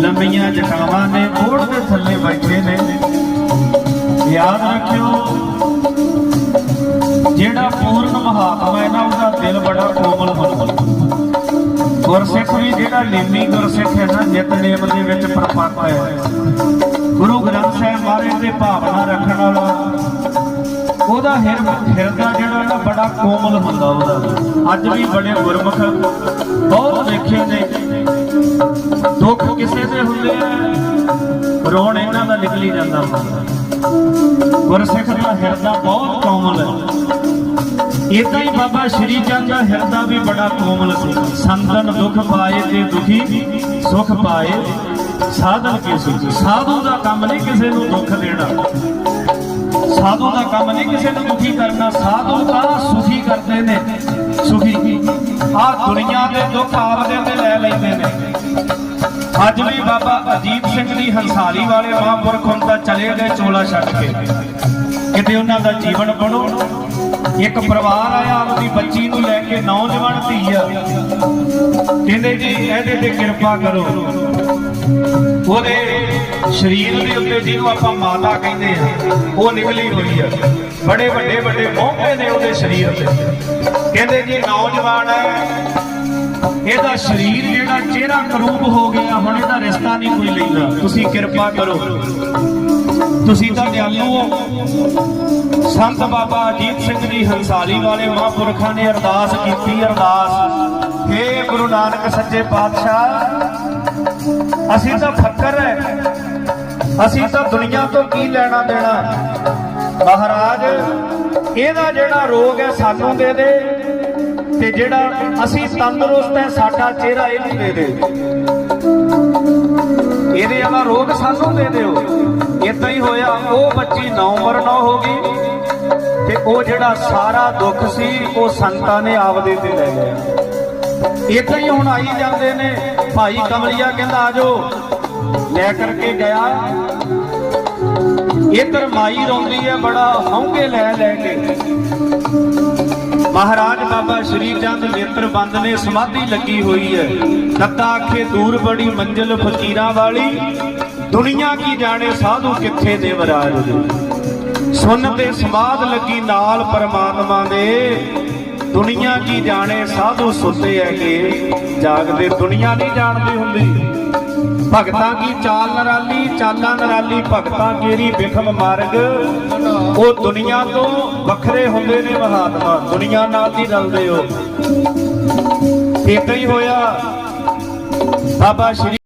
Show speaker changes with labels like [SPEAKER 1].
[SPEAKER 1] ਲੰਮੀਆਂ ਜਟਾਵਾਂ ਨੇ ਓੜ ਦੇ ਥੱਲੇ ਬੈਠੇ ਨੇ। ਯਾਦ ਰੱਖਿਓ, ਜਿਹੜਾ ਪੂਰਨ ਮਹਾਤਮਾ ਹੈ ਨਾ, ਉਹਦਾ ਦਿਲ ਬੜਾ ਕੋਮਲ ਹੁੰਦਾ। ਗੁਰਸਿੱਖ ਵੀ ਜਿਹੜਾ ਨੇਮੀ ਗੁਰਸਿੱਖ ਹੈ ਨਾ ਨਿਤਨੇਮ ਦੇ ਵਿੱਚ ਪ੍ਰਪੱਕ ਹੈ। ਗੁਰੂ ਗ੍ਰੰਥ ਸਾਹਿਬ ਮਹਾਰਾਜ ਦੇ ਭਾਵਨਾ ਰੱਖਣ ਵਾਲਾ, ਉਹਦਾ ਹਿਰ- ਹਿਰਦਾ ਜਿਹੜਾ ਨਾ, ਬੜਾ ਕੋਮਲ ਹੁੰਦਾ ਉਹਦਾ। ਅੱਜ ਵੀ ਬੜੇ ਗੁਰਮੁਖ, ਬਹੁਤ ਰੋਣ ਇਹਨਾਂ ਦਾ ਨਿਕਲੀ ਜਾਂਦਾ ਗੁਰਸਿੱਖ ਦਾ ਹਿਰਦਾ ਬਹੁਤ ਕੋਮਲ ਹੈ। ਇਦਾਂ ਹੀ ਬਾਬਾ ਸ਼੍ਰੀ ਚੰਦ ਦਾ ਹਿਰਦਾ ਵੀ ਬੜਾ ਕੋਮਲ ਸੀ। ਸੰਤਨ ਦੁੱਖ ਪਾਏ ਤੇ ਦੁਖੀ, ਸੁਖ ਪਾਏ। ਸਾਧਨ ਕੇ ਸੁਖ ਸਾਧੂ ਦਾ ਕੰਮ ਨਹੀਂ ਕਿਸੇ ਨੂੰ ਦੁੱਖ ਦੇਣਾ। ਸਾਧੂ ਦਾ ਕੰਮ ਨਹੀਂ ਕਿਸੇ ਨੂੰ ਦੁਖੀ ਕਰਨਾ। ਸਾਧੂ ਤਾਂ ਸੁਖੀ ਕਰਦੇ ਨੇ। ਸੁਖੀ ਆ ਦੁਨੀਆ ਦੇ ਦੁੱਖ ਆਪਦੇ ਤੇ ਲੈ ਲੈਂਦੇ ਨੇ। ਅੱਜ ਵੀ ਬਾਬਾ ਅਜੀਤ ਸਿੰਘ ਦੀ ਹੰਸਾਲੀ ਵਾਲੇ ਮਹਾਂਪੁਰਖ ਹੁਣ ਤਾਂ ਚਲੇ ਗਏ ਚੋਲਾ ਛੱਡ ਕੇ। ਕਿਤੇ ਉਹਨਾਂ ਦਾ ਜੀਵਨ ਬਣੋ। ਇੱਕ ਪਰਿਵਾਰ ਆਇਆ, ਆਪਦੀ ਬੱਚੀ ਨੂੰ ਲੈ ਕੇ ਨੌਜਵਾਨ ਧੀ ਆ ਕਹਿੰਦੇ ਜੀ, ਇਹਦੇ ਤੇ ਕਿਰਪਾ ਕਰੋ। ਉਹਦੇ ਸਰੀਰ ਦੇ ਉੱਤੇ ਜਿਹਨੂੰ ਆਪਾਂ ਮਾਤਾ ਕਹਿੰਦੇ ਆ, ਉਹ ਨਿਕਲੀ ਹੋਈ ਆ। ਬੜੇ ਵੱਡੇ ਵੱਡੇ ਮੋਹੇ ਨੇ ਉਹਦੇ ਸਰੀਰ ਤੇ। ਕਹਿੰਦੇ ਜੀ, ਨੌਜਵਾਨ ਹੈ ਇਹਦਾ ਸਰੀਰ ਜਿਹੜਾ ਚਿਹਰਾ ਕਰੂਪ ਹੋ ਗਿਆ, ਹੁਣ ਇਹਦਾ ਰਿਸ਼ਤਾ ਨਹੀਂ ਕੋਈ ਲੈਂਦਾ। ਤੁਸੀਂ ਕਿਰਪਾ ਕਰੋ। ਤੁਸੀਂ ਤਾਂ ਦਿਆਲੂ ਹੋ। ਸੰਤ ਬਾਬਾ ਅਜੀਤ ਸਿੰਘ ਜੀ ਹੰਸਾਲੀ ਵਾਲੇ ਮਹਾਂਪੁਰਖਾਂ ਨੇ ਅਰਦਾਸ ਕੀਤੀ, ਅਰਦਾਸ। ਹੇ ਗੁਰੂ ਨਾਨਕ ਸੱਚੇ ਪਾਤਸ਼ਾਹ, ਅਸੀਂ ਤਾਂ ਫੱਕਰ ਹੈ ਅਸੀਂ ਤਾਂ ਦੁਨੀਆ ਤੋਂ ਕੀ ਲੈਣਾ ਦੇਣਾ? ਮਹਾਰਾਜ, ਇਹਦਾ ਜਿਹੜਾ ਰੋਗ ਹੈ ਸਾਨੂੰ ਦੇ ਦੇ। ਤੇ ਜਿਹੜਾ ਅਸੀਂ ਤੰਦਰੁਸਤ ਹੈ, ਸਾਡਾ ਚਿਹਰਾ ਇਹਨੂੰ ਦੇ ਦੇ ਇਹਦੇ ਵਾਲਾ ਰੋਗ ਸਾਨੂੰ ਦੇ ਦਿਓ। ਇਦਾਂ ਹੀ ਹੋਇਆ, ਉਹ ਬੱਚੀ ਨੌ ਉਮਰ ਹੋ ਗਈ ਤੇ ਉਹ ਜਿਹੜਾ ਸਾਰਾ ਦੁੱਖ ਸੀ, ਉਹ ਸੰਤਾਂ ਨੇ ਆਪਦੇ ਤੇ ਲੈ ਲਿਆ। ਇਦਾਂ ਹੀ ਹੁਣ ਆਈ ਜਾਂਦੇ ਨੇ। ਭਾਈ ਕਮਲੀਆ ਕਹਿੰਦਾ ਆਜੋ ਲੈ ਕਰਕੇ ਗਿਆ। ਇਧਰ ਮਾਈ ਰੋਂਦੀ ਹੈ, ਬੜਾ ਹੌਂਕੇ ਲੈ ਲੈ ਕੇ। ਮਹਾਰਾਜ ਬਾਬਾ ਸ਼੍ਰੀ ਚੰਦ ਨੇਤਰ ਬੰਦ ਨੇ ਸਮਾਧੀ ਲੱਗੀ ਹੋਈ ਹੈ। ਦੱਤਾ ਆਖੇ, ਦੂਰ ਬੜੀ ਮੰਜ਼ਿਲ ਫਕੀਰਾਂ ਵਾਲੀ, ਦੁਨੀਆ ਕੀ ਜਾਣੇ ਸਾਧੂ ਕਿੱਥੇ ਦੇਵਰਾਜ ਸੁਣ ਤੇ ਸਮਾਧ ਲੱਗੀ ਨਾਲ ਪਰਮਾਤਮਾ ਦੇ। ਦੁਨੀਆ ਕੀ ਜਾਣੇ, ਸਾਧੂ ਸੁੱਤੇ ਹੈਗੇ। ਜਾਗਦੇ ਦੁਨੀਆ ਨਹੀਂ ਜਾਣਦੀ ਹੁੰਦੀ। ਭਗਤਾਂ ਕੀ ਚਾਲ ਨਰਾਲੀ, ਚਾਲਾਂ ਨਰਾਲੀ, ਭਗਤਾਂ ਕੇਰੀ ਵਿਖਮ ਮਾਰਗ। ਉਹ ਦੁਨੀਆ ਤੋਂ ਵੱਖਰੇ ਹੁੰਦੇ ਨੇ ਮਹਾਤਮਾ। ਦੁਨੀਆ ਨਾਲ ਨਹੀਂ ਰਲਦੇ ਹੋ। ਇਦਾਂ ਹੀ ਹੋਇਆ। ਬਾਬਾ ਸ਼੍ਰੀ